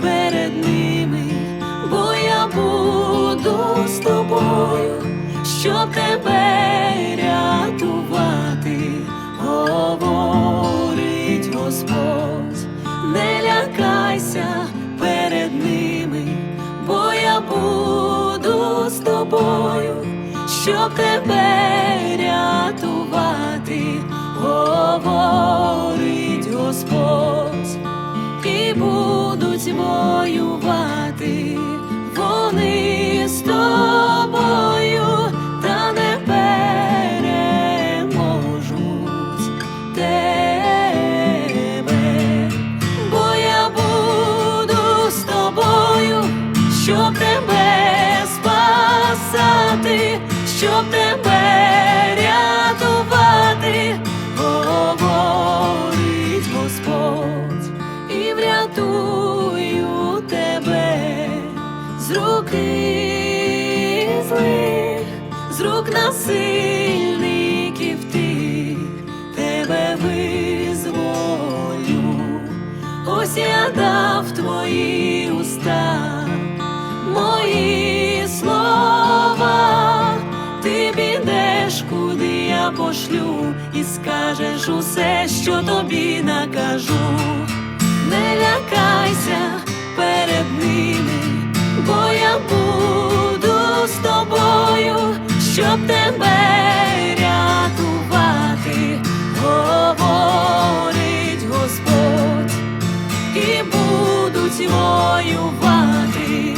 перед ними, бо я буду з тобою, щоб тебе рятувати, говорить Господь, не лякайся перед ними, бо я буду з тобою, щоб тебе будуть воювати. Вони з тобою, та не переможуть тебе, бо я буду з тобою, щоб тебе спасати, щоб тебе руки злих, з рук насильників тих, тебе визволю. Ось я дав твої уста, мої слова, ти підеш, куди я пошлю, і скажеш усе, що тобі накажу. Не лякайся щоб тебе рятувати, Господь і будуть воювати